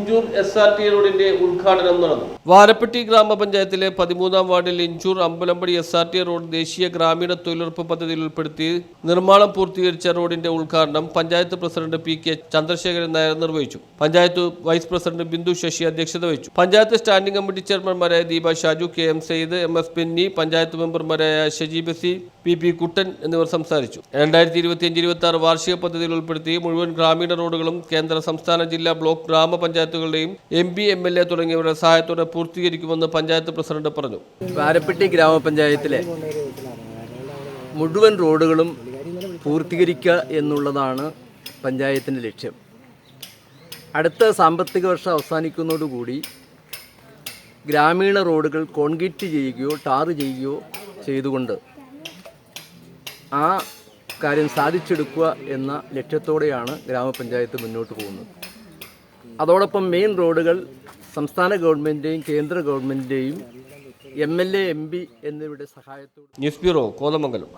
Inchoor S R T റോഡിന്റെ ഉദ്ഘാടനം നടന്നു. വാരപ്പെട്ടി ഗ്രാമപഞ്ചായത്തിലെ പതിമൂന്നാം വാർഡിൽ Inchoor Ambalampadi S R T road ദേശീയ ഗ്രാമീണ തൊഴിലുറപ്പ് പദ്ധതിയിൽ ഉൾപ്പെടുത്തി നിർമ്മാണം പൂർത്തീകരിച്ച റോഡിന്റെ ഉദ്ഘാടനം panchayat president P K Chandrasekharan Nair നിർവഹിച്ചു. പഞ്ചായത്ത് വൈസ് പ്രസിഡന്റ് ബിന്ദു ശശി അധ്യക്ഷത വഹിച്ചു. Panchayat standing committee ചെയർമാൻമാരായ Deepa Shaju K M Sayed M S Pinni panchayat മെമ്പർമാരായ ഷജീബ് ബസി പി പി കുട്ടൻ എന്നിവർ സംസാരിച്ചു. രണ്ടായിരത്തി ഇരുപത്തിയഞ്ച് ഇരുപത്തി ആറ് വാർഷിക പദ്ധതിയിൽ ഉൾപ്പെടുത്തി മുഴുവൻ ഗ്രാമീണ റോഡുകളും കേന്ദ്ര സംസ്ഥാന ജില്ലാ block ഗ്രാമപഞ്ചായത്തുകളുടെയും M P M L A തുടങ്ങിയവരുടെ സഹായത്തോടെ പൂർത്തീകരിക്കുമെന്ന് പഞ്ചായത്ത് പ്രസിഡന്റ് പറഞ്ഞു. വാരപ്പെട്ടി ഗ്രാമപഞ്ചായത്തിലെ മുഴുവൻ റോഡുകളും പൂർത്തീകരിക്കുക എന്നുള്ളതാണ് പഞ്ചായത്തിന്റെ ലക്ഷ്യം. അടുത്ത സാമ്പത്തിക വർഷം അവസാനിക്കുന്നതോടുകൂടി ഗ്രാമീണ റോഡുകൾ കോൺക്രീറ്റ് ചെയ്യുകയോ ടാർ ചെയ്യുകയോ ചെയ്തുകൊണ്ട് ആ കാര്യം സാധിച്ചെടുക്കുക എന്ന ലക്ഷ്യത്തോടെയാണ് ഗ്രാമപഞ്ചായത്ത് മുന്നോട്ട് പോകുന്നത്. അതോടൊപ്പം മെയിൻ റോഡുകൾ സംസ്ഥാന ഗവൺമെന്റിന്റെയും കേന്ദ്ര ഗവൺമെന്റിന്റെയും M L A M P എന്നിവരുടെ സഹായത്തോടെ ന്യൂസ് ബ്യൂറോ കോതമംഗലം.